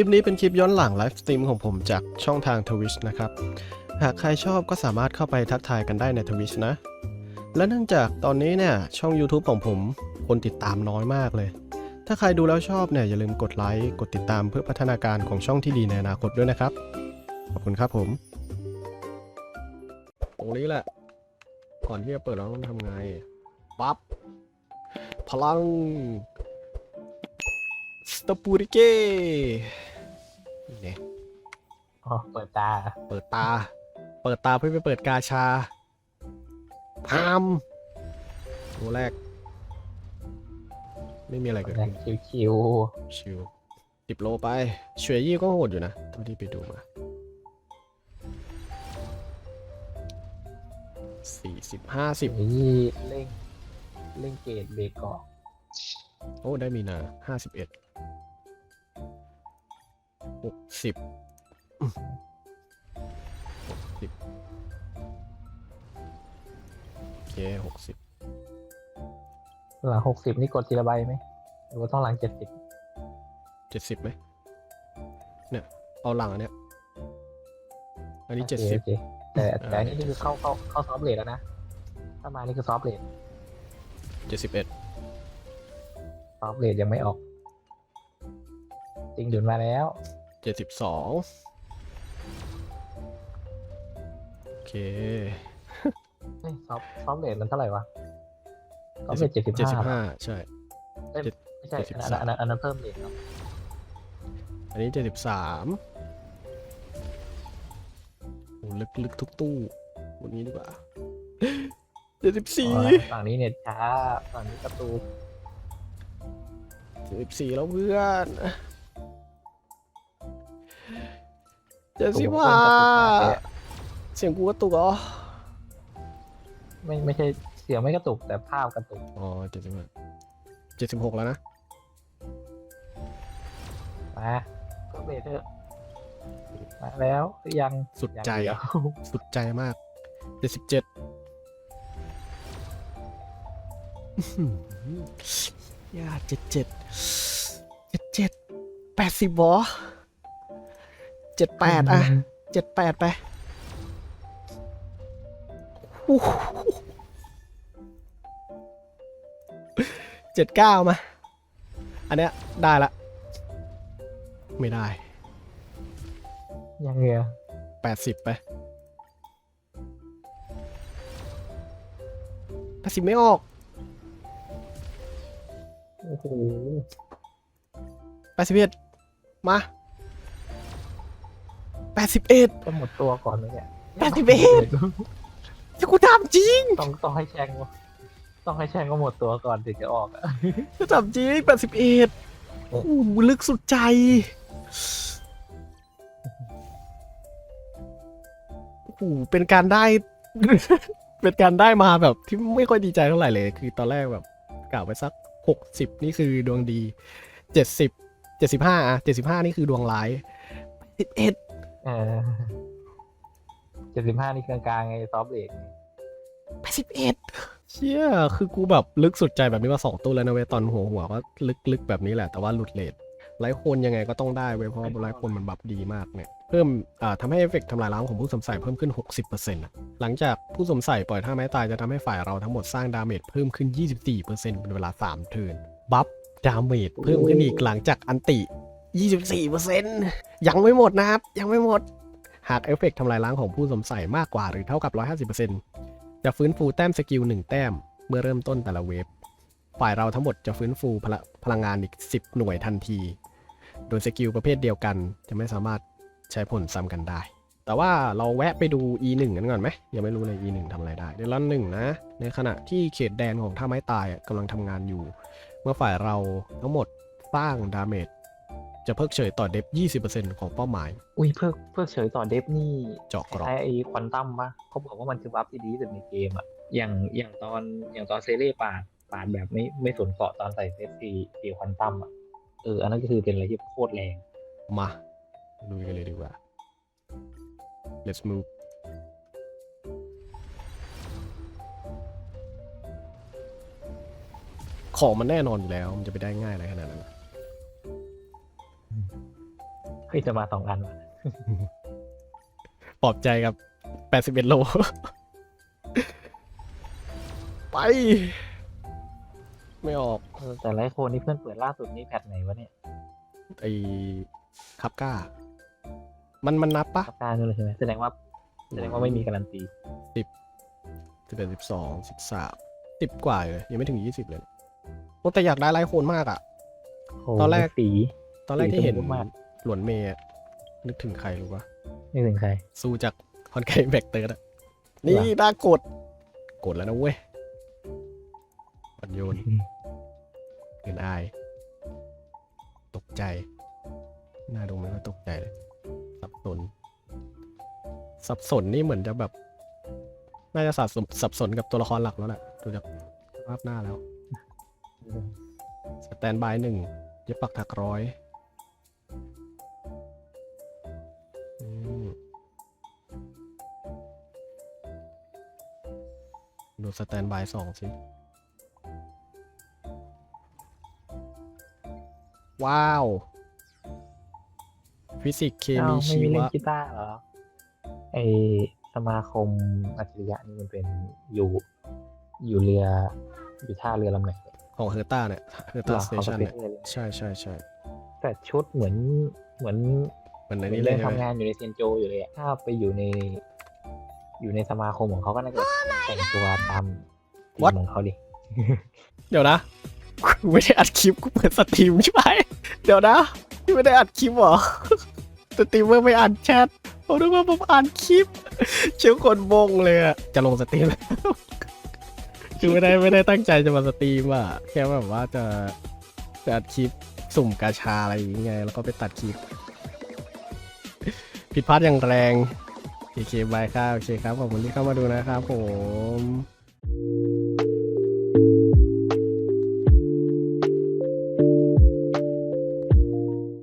ลิปนี้เป็นคลิปย้อนหลังไลฟ์สตรีมของผมจากช่องทาง Twitch นะครับ หากใครชอบก็สามารถเข้าไปทักทายกันได้ใน Twitch นะ และเนื่องจากตอนนี้เนี่ยช่อง YouTube ของผมคนติดตามน้อยมากเลย ถ้าใครดูแล้วชอบเนี่ยอย่าลืมกดไลค์กดติดตามเพื่อพัฒนาการของช่องที่ดีในอนาคตด้วยนะครับ ขอบคุณครับผม ตรงนี้แหละ ก่อนที่จะเปิดเราต้องทำไงปั๊บพลังสตปูริเก้ เนี่ยอ๋อเปิดตา เปิดตา เปิดตาเพื่อไปเปิดกาชาพามตัวแรก ไม่มีอะไรเกิดแรขึ้งนคิวชิวสิบโลไปเฉวยยี่ก็โหดอยู่นะเท่าที่ไปดูมาสี่สิบห้าสิบๆนี่เร่งเร่งเกตเบรกเกาะโอ้ ได้มีนาห้าสิบเอ็ด หกสิบหกสิบโอเคหกสิบหลังหกสิบนี่กดทีละใบไหมหรือว่าต้องหลังเจ็ดสิบเจ็ดสิบไหมเนี่ย เอาหลังอันเนี้ยอันนี้เจ็ดสิบแต่แต่อันนี้นี่คือเข้าเข้าเข้าซอฟต์เลทแล้วนะ ถ้ามานี่คือซอฟต์เลทเจ็ดสิบเอ็ดซอฟต์เลทยังไม่ออก จริงดุนมาแล้ว เจ็ดสิบสองโอเคเฮ้ยซอฟซอฟต์เลทมันเท่าไหร่วะซอฟต์เลทเจ็ดสิบเจ็ดสิบห้าห้าใช่ ไม่ใช่73อันนั้นอันนั้นอันนั้นเพิ่มเลทเนาะอันนี้เจ็ดสิบสามโอ้ลึกลึกทุกตู้วันนี้ดีกว่าเจ็ดสิบสี่อ๋อฝั่งนี้เน็ตช้าฝั่งนี้ประตูเจ็ดสิบสี่แล้วเพื่อน เจ็ดสิบห้าเสียงกูกระตุกเหรอไม่ไม่ใช่เสียงไม่กระตุกแต่ภาพกระตุกอ๋อเจ็ดสิบห้าเจ็ดสิบหกแล้วนะมาเพิ่มเลทเถอะมาแล้วหรือยังสุดใจยังเดียวสุดใจมากเจ็ดสิบเจ็ดย่าเจ็ดเจ็ดเจ็ดเจ็ดแปดสิบบอ เจ็ดแปดอะเจ็ดแปดไปเจ็ดเก้ามา อันเนี้ยได้ละ ไม่ได้ ยังเดียวแปดสิบไปแปดสิบไม่ออก โอ้โหแปดสิบเอ็ดมา แปดสิบเอ็ดจะหมดตัวก่อนไหมเนี่ยแปดสิบเอ็ดจะกูทำจริงต้องต้องให้แชงว่าต้องให้แชงก็หมดตัวก่อนถึงจะออกอะจะทำจริงแปดสิบเอ็ดโอ้โหลึกสุดใจ โอ้โหเป็นการได้ เป็นการได้มาแบบที่ไม่ค่อยดีใจเท่าไหร่เลย คือตอนแรกแบบกล่าวไปสักหกสิบนี่คือดวงดีเจ็ดสิบเจ็ดสิบห้าอะเจ็ดสิบห้านี่คือดวงร้ายสิบเอ็ด เออเจ็ดสิบห้านี่กลางๆไงซอฟต์เลทแปดสิบเอ็ดเชี่ยคือกูแบบลึกสุดใจแบบนี้มาสองตู้แล้วนะเว้ยตอนหัวหัวก็ลึกๆแบบนี้แหละแต่ว่าหลุดเลทไลฟ์โคนยังไงก็ต้องได้เว้ยเพราะว่าไลฟ์โคนมันบัฟดีมากเนี่ยเพิ่มอ่าทำให้เอฟเฟกต์ทำลายล้างของผู้สวมใส่เพิ่มขึ้น 60%อะหลังจากผู้สวมใส่ปล่อยท่าไม้ตายจะทำให้ฝ่ายเราทั้งหมดสร้างดาเมจเพิ่มขึ้น 24%เป็นเวลา3เทิร์นบัฟดาเมจเพิ่มขึ้นอีกหลังจากอันติ 24%ยังไม่หมดนะครับ ยังไม่หมด หากเอฟเฟกต์ทำลายล้างของผู้สมใส่มากกว่าหรือเท่ากับ 150%จะฟื้นฟูแต้มสกิล 1 แต้ม เมื่อเริ่มต้นแต่ละเวฟ ฝ่ายเราทั้งหมดจะฟื้นฟูพลพลังงานอีก 10 หน่วยทันที โดยสกิลประเภทเดียวกันจะไม่สามารถใช้ผลซ้ำกันได้ แต่ว่าเราแวะไปดู E1 กันก่อนไหม ยังไม่รู้เลย E1 ทำอะไรได้เดี๋ยวรอนหนึ่งนะ ในขณะที่เขตแดนของท่าไม้ตายกำลังทำงานอยู่ เมื่อฝ่ายเราทั้งหมดสร้างดาเมจ จะเพิกเฉยต่อเดฟ20%ของเป้าหมาย อุ้ยเพิกเพิกเฉยต่อเดฟนี่เจาะกรอบไอไอควอนตัมปะเขาบอกว่ามันคือบัฟที่ดีที่สุดในเกมอะอย่างอย่างตอนอย่างตอนเซเล่ปาดปาดแบบไม่ไม่สนเกาะตอนใส่เซฟซีซีควอนตัมอะเอออันนั้นก็คือเป็นอะไรที่โคตรแรง มาลุยกันเลยดีกว่า let's move ของมันแน่นอนอยู่แล้ว มันจะไปได้ง่ายอะไรขนาดนั้น เฮ้ยจะมาสองอันว่ะปลอบใจกับ81โล ไป ไม่ออก เออแต่ไรโคนนี่เพื่อนเปิดล่าสุดนี่แพทไหนวะเนี่ยไอ้คับก้า มันมันนับปะ ทับการนี่เลยใช่ไหมแสดงว่า แสดงว่าไม่มีการันตี สิบเอ็ดสิบสองสิบสามสิบกว่าเลย ยังไม่ถึงยี่สิบเลยโอ้แต่อยากได้ไลฟ์โคนมากอะโอ้ตอนแรก สี ตอนแรกที่เห็นสีสมูทมาก หลวนเมย์อะนึกถึงใครรู้ปะไม่ถึงใคร สู้จากคอนไกแบกเตอร์อะนี่ว่ะน่ากด กดแล้วนะเว้ยปัญโยนเกินอาย ตกใจน่าดูไหมว่าตกใจเลย สับสน สับสนนี่เหมือนจะแบบ น่าจะสับสนสับสนกับตัวละครหลักแล้วแหละดูจากสภาพหน้าแล้ว สแตนบายหนึ่งเย็บปักถักร้อย ดูสแตนบายสองสิ ว้าว ฟิสิกส์เคอ้ามีวไม่ชีมีเล่นวะกีตาร์เหรอ ไอสมาคมอัจฉริยะนี่มันเป็นอยู่ อยู่เรือ อยู่ท่าเรือลำไหนเนี่ยของเฮอร์ต้าเนี่ยเฮอร์เหรต้าอสเตเขาชันเป็นเนี่ยเรือเลยใช่ใช่ใช่แต่ชุดเหมือนเหมือนเหมือนในเหมือนี้นเลเดิยนใช่ไหมทำงานอยู่ในเซนโจอยู่เลยอะถ้าไปอยู่ใน อยู่ในสมาคมของเขาก็น่าจะ แต่งตัวตามธีมของเขาดิเดี๋ยวนะกูไม่ได้อัดคลิปกูเปิดสตรีมใช่ไหมเดี๋ยวนะพี่ไม่ได้อัดคลิปเหรอสตรีมเมอร์ไม่อ่านแชทผมนึกว่าผมอ่านคลิป เชื่อคนบงเลยอะจะลงสตรีมแล้วคือไม่ได้ไม่ได้ตั้งใจจะมาสตรีมอะแค่แบบว่าจะจะอัดคลิปสุ่มกาชาอะไรอย่างเงี้ยแล้วก็ไปตัดคลิป ผิดพลาดอย่างแรงโอ เคบายครับโอเคครับขอบคุณที่เข้ามาดูนะครับผม